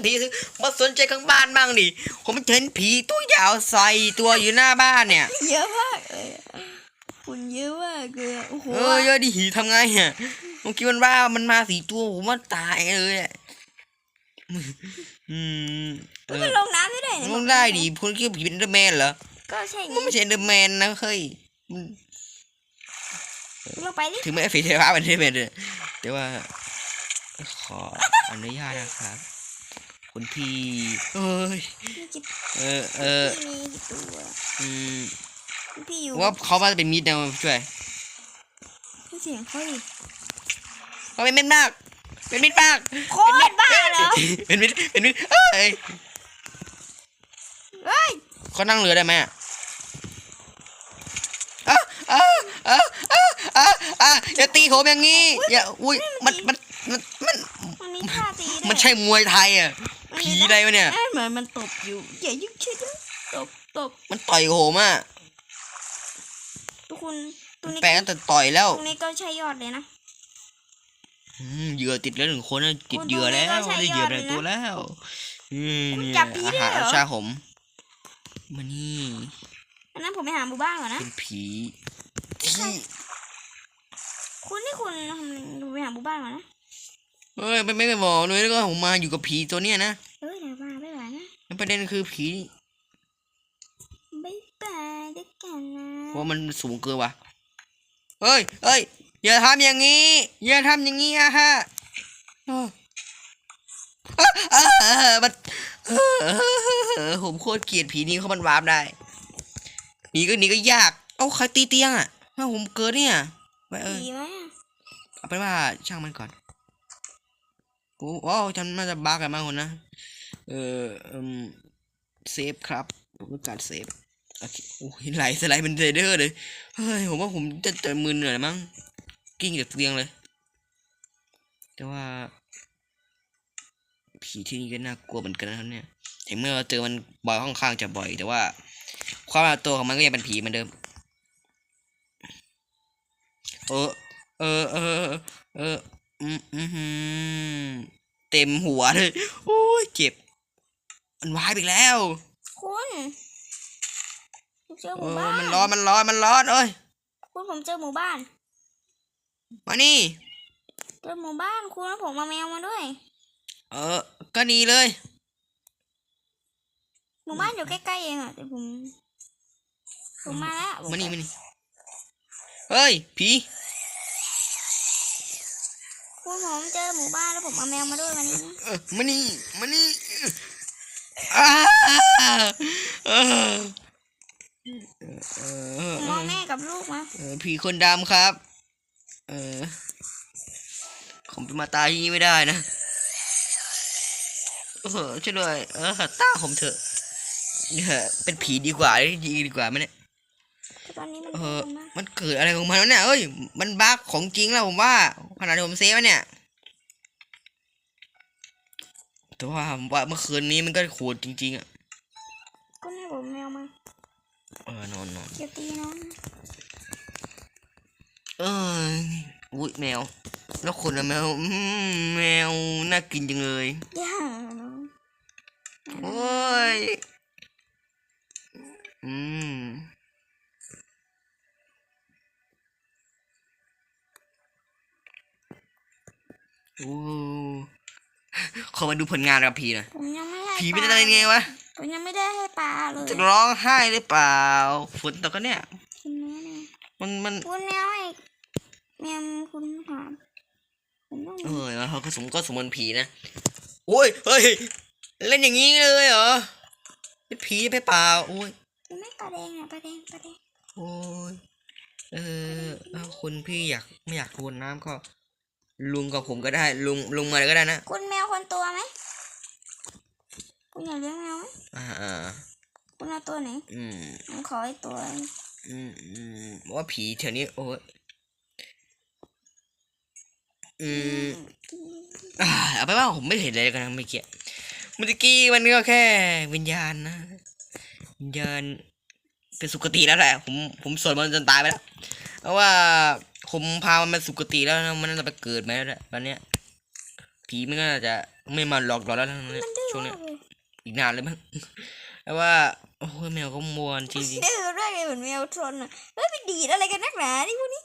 กับผีมาสนใจข้างบ้านบ้างดิผมเห็นผีตัวยาวใส่ตัวอยู่หน้าบ้านเนี่ยเยอะมากเลยคุณเยอะมากเลยโอ้โหเออเยอะดิหีทำไงเนี่ยเมื่อกี้มันว่ามันมาสีตัวผมว่าตายเลยอะอืมเอมันลงน้ำได้เนี่ยลงได้ดิคุณคิดว่าผีเป็นเดอร์แมนเหรอก็ใช่ไมันไม่ใช่เดอร์แมนนะเฮ้ยลงไปดิถึงแม้ฝีเทวะเป็นเดอร์แมนเลยแต่ว่าขออนุญาตนะครับ คุณพี่เอ้ยมีกี่เออเออพี่มีกี่ตัวอืมพี่อยู่ว่าเขามาเป็นมิตรนะช่วยพี่เสียงเขาดิเขาเป็นมิตรมาก เป็นมิตรมากโคตรบ้าเหรอเป็นมิตรเป็นมิตรเอ้ยเฮ้ยเขานั่งเรือได้ไหมอะอะอะอะอะอะอะอย่าตีผมอย่างงี้อย่าอุ้ยมันมันมันมันมันมีท่าตีด้วยมันใช่มวยไทยอะ ผีอะไรวะเนี่ยอ้เหมือนมันตบอยู่อย่ายุ่งเชื่อนะตบตบมันต่อยผมอะทุกคนตรงนี้แปลงแต่ต่อยแล้วตรงนี้ก็ใช่ยอดเลยนะอืมเหยื่อติดแล้วหนึ่งคนนะติดคุณเหยื่อแล้วตรงนี้ก็ใช้ได้เหยื่อยอดไปเลยนะตัวแล้วอืมคุณเนี่ยจับผีได้อาหารเหรอชาผมมานี่อันนั้นผมไปหาหมู่บ้านก่อนนะเป็นผีใช่ที่คุณนี่คุณทำอะไรดูไปหาหมู่บ้านก่อนนะเฮ้ยไม่ไม่ไม่บอกเลยแล้วก็ผมมาอยู่กับผีตัวเนี้ยนะ เออเดี๋ยวมาไม่ไหวนะแล้วประเด็นคือผีบ๊ายบายด้วยกันนะเพราะมันสูงเกินว่ะเฮ้ยเฮ้ยอย่าทำอย่างนี้อย่าทำอย่างนี้อะฮะเออเออเออเออมันเออเออผมโคตรเกลียดผีนี้เขามันวาร์ปได้หนีก็หนีก็ยาก เอาใครตีเตียงอะถ้าผมเกิดเนี่ยไว้เออดีไหมอะเอาเป็นว่าช่างมันก่อน โอ้ว้าวฉันน่าจะบักกันมากคนนะ เออเอิ่มเซฟครับผมต้องการเซฟโอเคโอ้ยไหลสไลด์เป็นเรเดอร์เลย เฮ้ย ผมว่าผมจะจะมึนหนื่อยมั้ง กิ้งจากเตียงเลย แต่ว่า ผีที่นี่ก็น่ากลัวเหมือนกันนะครับเนี่ย ถึงเมื่อเราเจอมันบ่อยค่อนข้างจะบ่อย แต่ว่า ความตัวของมันก็ยังเป็นผีเหมือนเดิม เออ เออ เออ เออ อืมอืม เต็มหัวเลยโอ้ยเจ็บ มันวายไปอีกแล้ว คุณผมเจอหเอมู่อบ้านมันร้อนมันร้อนมันร้อนเอ้ยคุณผมเจอหมู่บ้าน มานี่ เจอหมู่บ้านคุณแล้วผมมาแมวมาด้วย เออ ก็ดีเลย หมู่บ้านอยู่ใกล้ๆเองอะแต่ผมผมมาแล้วผมานี่มานี่เฮ้ยผี คุณผมเจอหมู่บ้านแล้วผมเอาแมวมาด้วยวันนี้เออมานี่มานี่อ้าเออเออผมมองแม่กับลูกมาเออผีคนดำครับ เออผมไปมาตายที่นี่ไม่ได้นะเออช่วยด้วยเออตาผมเถอะเนี่ยเป็นผีดีกว่าดีดีกว่าไหมเนี่ยแต่ตอนนี้มันเอเดิอนมามันเกิดอะไรของมันวะเนี่ยเอ้ย มันบั๊กของจริงแล้วผมว่า ขนาดที่ผมเซฟไว้เนี่ยแต่ว่าผมว่าเมื่อคืนนี้มันก็โหดจริง ๆอะก็ให้ผมแมวมาเออนอนนอนอย่าตีน้องนะเอออุ้ยแมวแล้วคนละแมวอืมแมวน่ากินจังเลยอย่าน้องโอ้ยอืม โอ้ขอมาดูผลงานกับผีหน่อยผมยังไม่ได้ผีปเป็นลาอะไรไงวะผมยังไม่ได้ให้ปลาเลยจะร้องไห้หรือเปล่าฝนตกก็เนี่ยกินเนื้อเนี่ยมันมันคุณแมวให้แมวคุณหามผมต้องเออแล้วเขาก็สมก็สมมติผีนะโอ้ยเฮ้ยเล่นอย่างนี้เลยเหรอเป็นผีไปเปล่าโอ้ยคุณไม่ปลาแดงอะปลาแดงปลาแดงโอ้ยเออถ้าคุณพี่อยากไม่อยากทวนน้ำก็ ลุงกับผมก็ได้ ลุงลุงมาเลยก็ได้นะคุณแมวคนตัวไหมคุณอยากเลี้ยงแมวไหมอ่าอ่าคุณเอาตัวไหนอืมผมขอไอ้ตัวอืมอืมว่าผีแถวนี้โอ้ยอืมอ่าเอาไปนว่าผมไม่เห็นอะไรกันนะเมื่อกี้เมื่อกี้มันก็แค่วิญญาณนะวิญญาณเป็นสุคติแล้วแหละผมผมสวดมันต์จนตายไปแล้ว เพราะว่าผมพามันมาสุคติแล้วนะมันน่าจะไปเกิดไหมแล้วแหละตอนเนี้ยผีมันก็น่าจะไม่มาหลอกหลอนแล้วนะมันดื้อช่วงเนี้ยมากเลยอีกนานเลยมั้งแต่ว่าโอ้ยแมวก็มวนจริงดื้อด้วยเลยเหมือนแมวทนอะเฮ้ยไปดีดอะไรกันนักหนานี่พวกนี้